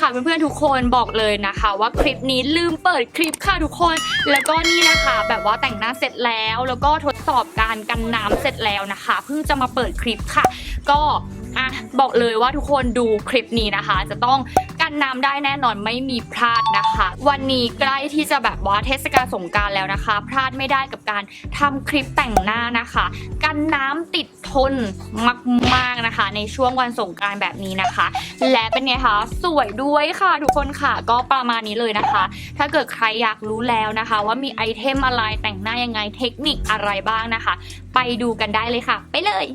ค่ะเพื่อนๆทุกคนบอกเลยนะคะ ว่าคลิปนี้ลืมเปิดคลิปค่ะทุกคน แล้วก็นี่นะคะ แบบว่าแต่งหน้าเสร็จแล้ว แล้วก็ทดสอบการกันน้ำเสร็จแล้วนะคะ เพิ่งจะมาเปิดคลิปค่ะ ก็อะบอกเลยว่าทุกคนดูคลิปนี้นะคะ จะต้อง กันน้ำได้แน่นอนไม่มีพลาดนะคะ วันนี้ใกล้ที่จะแบบว่าเทศกาลสงการแล้วนะคะ พลาดไม่ได้กับการทำคลิปแต่งหน้านะคะ กันน้ำติดทนมากๆนะคะ ในช่วงวันสงการแบบนี้นะคะ และเป็นไงคะสวยด้วยค่ะทุกคนค่ะก็ประมาณนี้เลยนะคะ ถ้าเกิดใครอยากรู้แล้วนะคะ ว่ามีไอเทมอะไรแต่งหน้ายังไงเทคนิคอะไรบ้างนะคะ ไปดูกันได้เลยค่ะ ไปเลย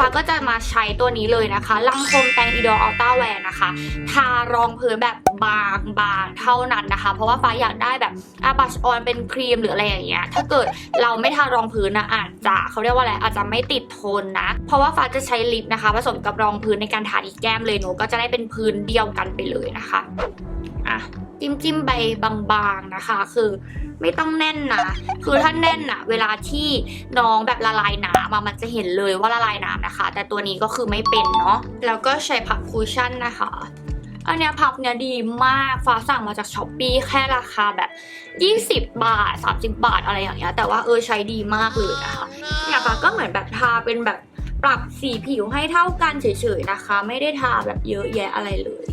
ฟ้าก็จะมาใช้ตัวนี้เลยนะคะลังคมแตงอีดออัลต้าแวร์นะคะ ทารองพื้นแบบบางบางๆเท่านั้นนะคะ เพราะว่าฟ้าอยากได้แบบอาบัชออนเป็นครีมหรืออะไรอย่างเงี้ย ถ้าเกิดเราไม่ทารองพื้นนะอาจจะเขาเรียกว่าอะไรอาจจะไม่ติดทนนะ เพราะว่าฟ้าจะใช้ลิปนะคะ ผสมกับรองพื้นในการทาที่แก้มเลยหนูก็จะได้เป็นพื้นเดียวกันไปเลยนะคะ อะ จิ้มจิ้มใบบางๆนะคะ คือไม่ต้องแน่นนะคือถ้าแน่นอะเวลาที่น้องแบบละลายน้ำอะมันจะเห็นเลยว่าละลายน้ำนะคะ แต่ตัวนี้ก็คือไม่เป็นเนาะแล้วก็ใช้พับคูชั่นนะคะอันเนี้ยพับเนี้ยดีมากฟ้าสั่งมาจากช้อปปีแค่ราคาแบบ 20 บาท 30 บาทอะไรอย่างเงี้ยแต่ว่าเออใช้ดีมากเลยนะคะเนี่ยค่ะก็เหมือนแบบทาเป็นแบบปรับสีผิวให้เท่ากันเฉยๆนะคะ ไม่ได้ทาแบบเยอะแยะอะไรเลย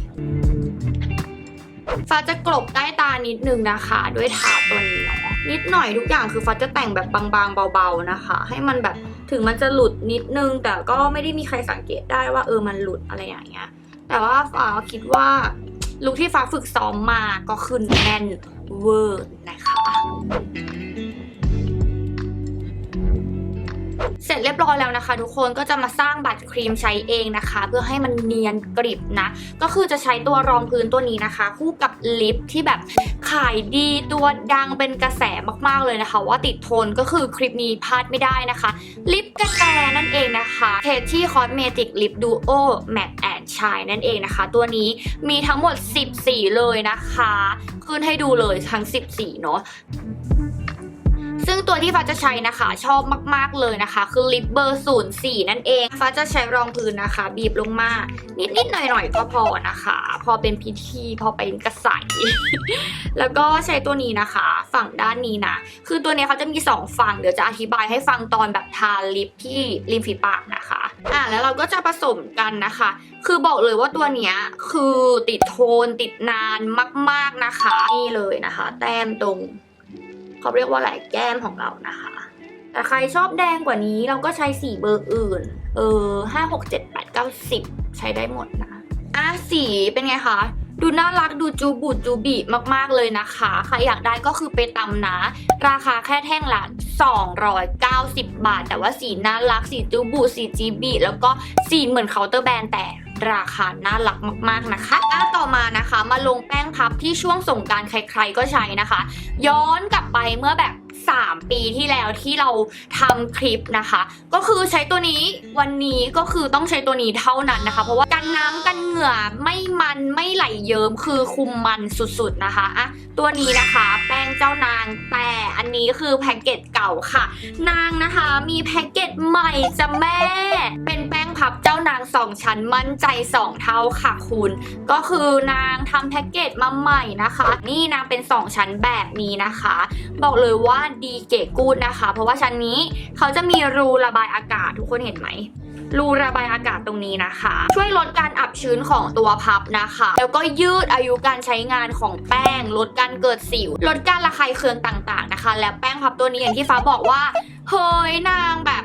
ฟ้าจะกลบใต้ตานิดนึงนะคะ ด้วยทาตัวนี้เนาะนิดหน่อยทุกอย่างคือฟ้าจะแต่งแบบบางๆเบาๆนะคะ ให้มันแบบถึงมันจะหลุดนิดนึง แต่ก็ไม่ได้มีใครสังเกตได้ว่าเออมันหลุดอะไรอย่างเงี้ย แต่ว่าฟ้าคิดว่าลุคที่ฟ้าฝึกซ้อมมาก็คือแน่นเวอร์นะคะ เสร็จเรียบร้อยแล้วนะคะ ทุกคนก็จะมาสร้างบัตรครีมใช้เองนะคะ เพื่อให้มันเนียนกริบนะ ก็คือจะใช้ตัวรองพื้นตัวนี้นะคะ คู่กับลิปที่แบบขายดีตัวดังเป็นกระแสมากๆเลยนะคะ ว่าติดทนก็คือคลิปนี้พลาดไม่ได้นะคะ ลิปกระแตนั่นเองนะคะเทที่คอสเมติกลิปดูโอแมตแอนชายนั่นเองนะคะ ตัวนี้มีทั้งหมด 10สีเลยนะคะ ขึ้นให้ดูเลยทั้ง 10สีเนาะ ซึ่งตัวที่ฟ้าจะใช้นะคะชอบมากๆเลยนะคะ คือลิปเบอร์ศูนย์สี่นั่นเอง ฟ้าจะใช้รองพื้นนะคะ บีบลงมา นิดๆหน่อยๆก็พอนะคะ พอเป็นพิธีพอเป็นกระใสแล้วก็ใช้ตัวนี้นะคะ ฝั่งด้านนี้นะ คือตัวนี้เขาจะมีสองฝั่งเดี๋ยวจะอธิบายให้ฟังตอนแบบทาลิปที่ริมฝีปากนะคะอะแล้วเราก็จะผสมกันนะคะ คือบอกเลยว่าตัวเนี้ยคือติดโทนติดนานมาก ๆนะคะ นี่เลยนะคะ แต้มตรง เขาเรียกว่าอะไรแก้มของเรานะคะ แต่ใครชอบแดงกว่านี้เราก็ใช้สีเบอร์อื่น เออห้าหกเจ็ดแปดเก้าสิบใช้ได้หมดนะอะสีเป็นไงคะดูน่ารักดูจูบุจูบีมาก ๆ เลยนะคะ ใครอยากได้ก็คือไปตำนะ ราคาแค่แท่งละ290 บาท แต่ว่าสีน่ารักสีจูบุสีจีบีแล้วก็สีเหมือนเคาน์เตอร์แบรนด์แต่ ราคาน่ารักมากๆนะคะอะต่อมานะคะมาลงแป้งพับที่ช่วงส่งกรารใครๆก็ใช้นะคะ ย้อนกลับไปเมื่อแบบ 3 ปีที่แล้วที่เราทำคลิปนะคะ ก็คือใช้ตัวนี้วันนี้ก็คือต้องใช้ตัวนี้เท่านั้นนะคะ เพราะว่ากันน้ำกันเหงื่อไม่มันไม่ไหลเยิ้มคือคุมมันสุดๆนะคะอะตัวนี้นะคะแป้งเจ้านางแต่อันนี้คือแพ็กเกจเก่าค่ะ นางนะคะมีแพ็กเกจใหม่จ้ะแม่เป็นแป้ง พับเจ้านางสองชั้นมั่นใจ 2 เท่าค่ะคุณ ก็คือนางทำแพ็กเกจมาใหม่นะคะ นี่นางเป็น 2 ชั้นแบบนี้นะคะ บอกเลยว่าดีเก๋กูดนะคะ เพราะว่าชั้นนี้เขาจะมีรูระบายอากาศทุกคนเห็นไหมรูระบายอากาศตรงนี้นะคะ ช่วยลดการอับชื้นของตัวพับนะคะ แล้วก็ยืดอายุการใช้งานของแป้ง ลดการเกิดสิว ลดการระคายเคืองต่างๆนะคะ แล้วแป้งพับตัวนี้อย่างที่ฟ้าบอกว่าเฮ้ยนางแบบ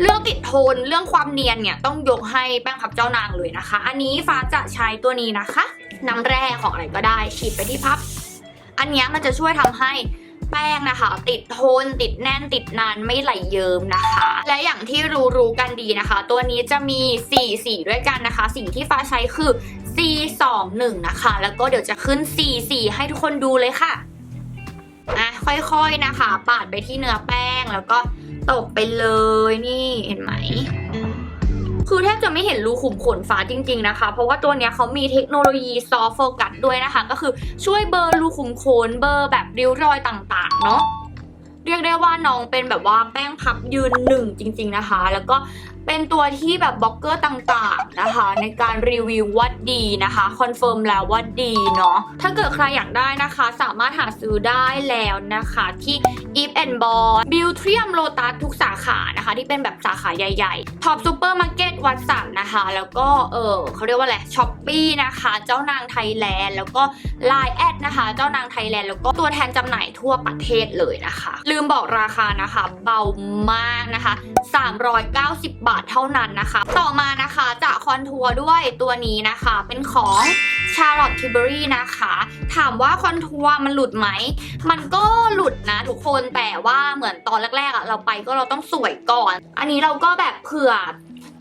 เรื่องติดทนเรื่องความเนียนเนี่ยต้องยกให้แป้งพับเจ้านางเลยนะคะ อันนี้ฟ้าจะใช้ตัวนี้นะคะ น้ำแร่ของอะไรก็ได้ฉีดไปที่พับ อันนี้มันจะช่วยทำให้แป้งนะคะ ติดทนติดแน่นติดนานไม่ไหลเยิ้มนะคะ และอย่างที่รู้ๆกันดีนะคะ ตัวนี้จะมี4สีด้วยกันนะคะ สีที่ฟ้าใช้คือ C 2 1 นะคะ แล้วก็เดี๋ยวจะขึ้น C 4 ให้ทุกคนดูเลยค่ะอะค่อยๆนะคะ ปาดไปที่เนื้อแป้งแล้วก็ ตบไปเลยนี่เห็นไหม คือแทบจะไม่เห็นรูขุมขนฟ้าจริง ๆนะคะ เพราะว่าตัวเนี้ยเขามีเทคโนโลยีซอฟโฟกัสด้วยนะคะ ก็คือช่วยเบอร์รูขุมขนเบอร์แบบริ้วรอยต่างๆ เนาะเรียกได้ว่าน้องเป็นแบบว่าแป้งพับยืนหนึ่งจริง ๆนะคะ แล้วก็ เป็นตัวที่แบบบล็อกเกอร์ต่างๆนะคะ ในการรีวิวว่าดีนะคะคอนเฟิร์มแล้วว่าดีเนาะถ้าเกิดใครอยากได้นะคะ สามารถหาซื้อได้แล้วนะคะที่ Eve and Ball b i l t r i u m Lotus ทุกสาขานะคะ ที่เป็นแบบสาขาใหญ่ๆ Top Supermarket วัดสันนะคะ แล้วก็เออเขาเรียกว่าอะไรช้อปปี้นะคะ เจ้านางไทยแลนด์ แล้วก็ Line แอดนะคะ เจ้านางไทยแลนด์ แล้วก็ตัวแทนจำหน่ายทั่วประเทศเลยนะคะ ลืมบอกราคานะคะเบามากนะคะ 390 บาทเท่านั้นนะคะ ต่อมานะคะจะคอนทัวร์ด้วยตัวนี้นะคะ เป็นของ Charlotte Tilbury นะคะ ถามว่าคอนทัวร์มันหลุดไหม มันก็หลุดนะทุกคนแต่ว่าเหมือนตอนแรกๆอะเราไปก็เราต้องสวยก่อน อันนี้เราก็แบบเผื่อ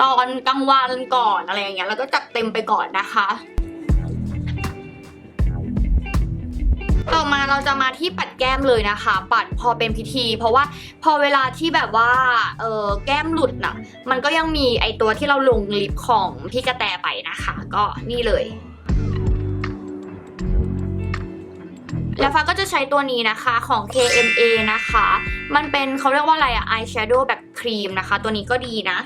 ตอนกลางวันก่อนอะไรอย่างเงี้ยแล้วก็จัดเต็มไปก่อนนะคะ ต่อมาเราจะมาที่ปัดแก้มเลยนะคะ ปัดพอเป็นพิธี เพราะว่าพอเวลาที่แบบว่าเออแก้มหลุดน่ะ มันก็ยังมีไอตัวที่เราลงลิปของพี่กระแตไปนะคะ ก็นี่เลยแล้วฟ้าก็จะใช้ตัวนี้นะคะของ KMA นะคะ มันเป็นเขาเรียกว่าอะไรอะ eye shadow แบบครีมนะคะ ตัวนี้ก็ดีนะ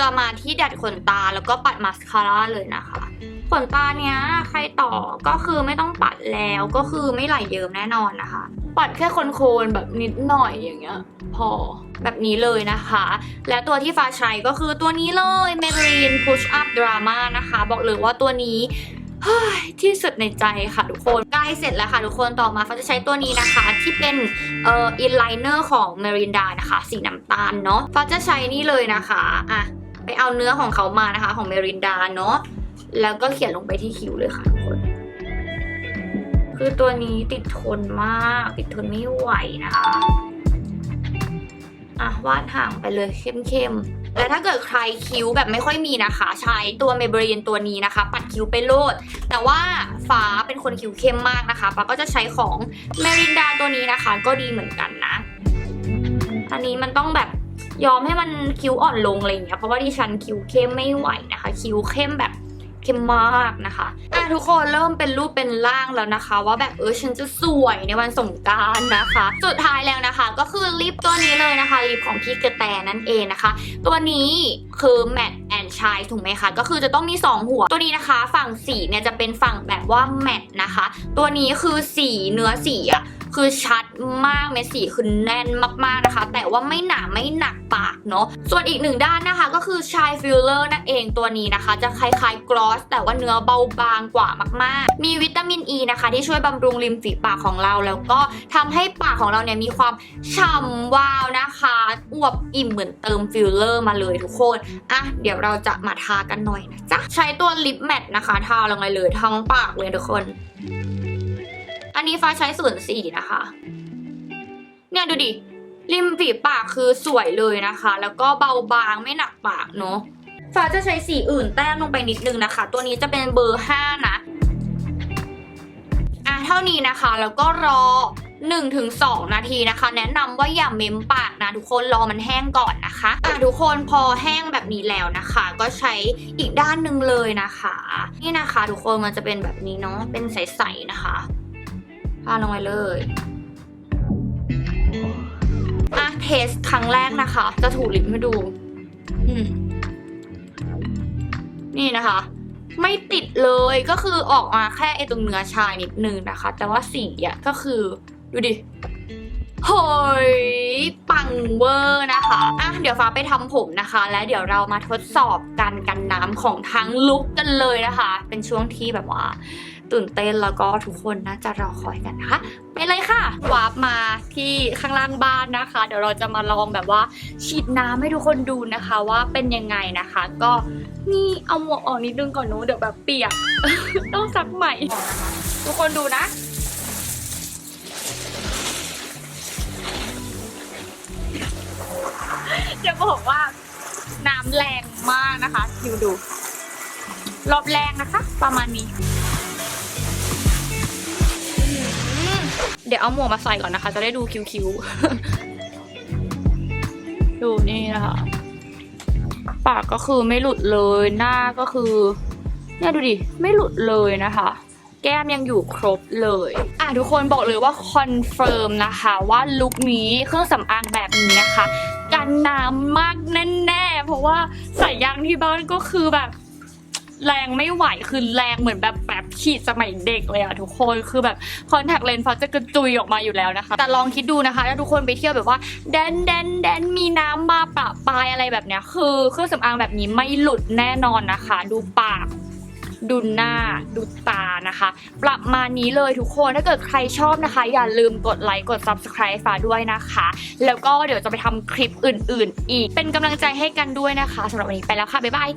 จะมาที่ดัดขนตาแล้วก็ปัดมาสคาร่าเลยนะคะ ขนตาเนี้ยใครต่อก็คือไม่ต้องปัดแล้วก็คือไม่ไหลเยิ้มแน่นอนนะคะ ปัดแค่โคนๆแบบนิดหน่อยอย่างเงี้ยพอแบบนี้เลยนะคะ และตัวที่ฟ้าใช้ก็คือตัวนี้เลย Maybelline Push Up Drama นะคะ บอกเลยว่าตัวนี้เฮ้ยที่สุดในใจค่ะทุกคนใกล้เสร็จแล้วค่ะทุกคนต่อมาฟ้าจะใช้ตัวนี้นะคะ ที่เป็นเอ่ออินไลเนอร์ของ Merinda นะคะ สีน้ำตาลเนาะฟ้าจะใช้นี่เลยนะคะอะ ไปเอาเนื้อของเขามานะคะ ของ Merinda เนาะแล้วก็เขียนลงไปที่คิ้วเลยค่ะทุกคน คือตัวนี้ติดทนมาก ติดทนไม่ไหวนะคะอะวาดห่างไปเลยเข้มๆ และถ้าเกิดใครคิ้วแบบไม่ค่อยมีนะคะ ใช้ตัว Maybelline ตัวนี้นะคะ ปัดคิ้วไปโลด แต่ว่าฟ้าเป็นคนคิ้วเข้มมากนะคะฟ้าก็จะใช้ของ Merinda ตัวนี้นะคะ ก็ดีเหมือนกันนะ อันนี้มันต้องแบบ ยอมให้มันคิ้วอ่อนลงอะไรอย่างเงี้ยเพราะว่าดิฉันคิ้วเข้มไม่ไหวนะคะ คิ้วเข้มแบบเข้มมากนะคะอะทุกคนเริ่มเป็นรูปเป็นร่างแล้วนะคะ ว่าแบบเออฉันจะสวยในวันสงกรารนะคะ สุดท้ายแล้วนะคะ ก็คือลิปตัวนี้เลยนะคะลิปของพี่กระแตนั่นเองนะคะ ตัวนี้คือ matte and shine ถูกไหมคะก็คือจะต้องมี 2 หัว ตัวนี้นะคะ ฝั่งสีเนี่ยจะเป็นฝั่งแบบว่า matte นะคะ ตัวนี้คือสีเนื้อสีอะ คือชัดมากเม็ดสีคือแน่นมากๆนะคะ แต่ว่าไม่หนาไม่หนักปากเนาะส่วนอีกหนึ่งด้านนะคะก็คือ shine filler นั่นเองตัวนี้นะคะ จะคล้ายๆ gloss แต่ว่าเนื้อเบาบางกว่ามากๆ มีวิตามินอ e ีนะคะ ที่ช่วยบำรุงริมฝีปากของเรา แล้วก็ทำให้ปากของเราเนี่ยมีความฉ่ำวาวนะคะอวบอิ่มเหมือนเติมฟิลเลอร์มาเลยทุกคนอะเดี๋ยวเราจะมาทากันหน่อยนะจ๊ะใช้ตัวลิปแมทนะคะทาลงไปเลยทั้งปากเลยทุกคน อันนี้ฟ้าใช้ส่วนสี่นะคะ เนี่ยดูดิ ริมฝีปากคือสวยเลยนะคะ แล้วก็เบาบางไม่หนักปากเนาะ ฟ้าจะใช้สีอื่นแต้มลงไปนิดนึงนะคะ ตัวนี้จะเป็นเบอร์5นะ อะเท่านี้นะคะ แล้วก็รอ1-2นาทีนะคะ แนะนำว่าอย่าเม้มปากนะทุกคนรอมันแห้งก่อนนะคะอะทุกคนพอแห้งแบบนี้แล้วนะคะ ก็ใช้อีกด้านหนึ่งเลยนะคะ นี่นะคะ ทุกคนมันจะเป็นแบบนี้เนาะเป็นใสๆนะคะ ทาลงไปเลยอะเทสครั้งแรกนะคะ จะถูลิปให้ดู อืม นี่นะคะ ไม่ติดเลยก็คือออกมาแค่ไอตรงเนื้อชายนิดนึงนะคะ แต่ว่าสีอะก็คือดูดิเฮ้ยปังเวอร์นะคะอะเดี๋ยวฟ้าไปทำผมนะคะ และเดี๋ยวเรามาทดสอบการกันน้ำของทั้งลุกกันเลยนะคะ เป็นช่วงที่แบบว่า ตื่นเต้นแล้วก็ทุกคนน่าจะรอคอยกันนะคะไปเลยค่ะวาร์ปมาที่ข้างล่างบ้านนะคะ เดี๋ยวเราจะมาลองแบบว่าฉีดน้ำให้ทุกคนดูนะคะว่าเป็นยังไงนะคะ ก็นี่เอาหมวกออกนิดนึงก่อนหนูเดี๋ยวแบบเปียกต้องซักใหม่ ทุกคนดูนะจะบอกว่าน้ำแรงมากนะคะดูดู รอบแรงนะคะ ประมาณนี้ เดี๋ยวเอาหมวกมาใส่ก่อนนะคะ จะได้ดูคิ้วๆ ดูนี่นะคะ ปากก็คือไม่หลุดเลย หน้าก็คือเนี่ยดูดิ ไม่หลุดเลยนะคะ แก้มยังอยู่ครบเลย อะทุกคนบอกเลยว่าคอนเฟิร์มนะคะว่าลุคนี้เครื่องสำอางแบบนี้นะคะ กันน้ำมากแน่ๆ เพราะว่าใส่ยางที่บ้านก็คือแบบ แรงไม่ไหวคือแรงเหมือนแบบแบบขีดสมัยเด็กเลยอะทุกคนคือแบบคอนแทคเลนส์ฟ้าจะกระจุยออกมาอยู่แล้วนะคะ แต่ลองคิดดูนะคะถ้าทุกคนไปเที่ยวแบบว่าแดนแดนแดนมีน้ำมาประปายอะไรแบบเนี้ยคือเครื่องสำอางแบบนี้ไม่หลุดแน่นอนนะคะ ดูปากดูหน้าดูตานะคะ ประมาณนี้เลยทุกคนถ้าเกิดใครชอบนะคะ อย่าลืมกดไลค์กด subscribe ฟ้าด้วยนะคะ แล้วก็เดี๋ยวจะไปทำคลิปอื่นๆ อีก เป็นกำลังใจให้กันด้วยนะคะสำหรับวันนี้ไปแล้วค่ะ บ๊ายบาย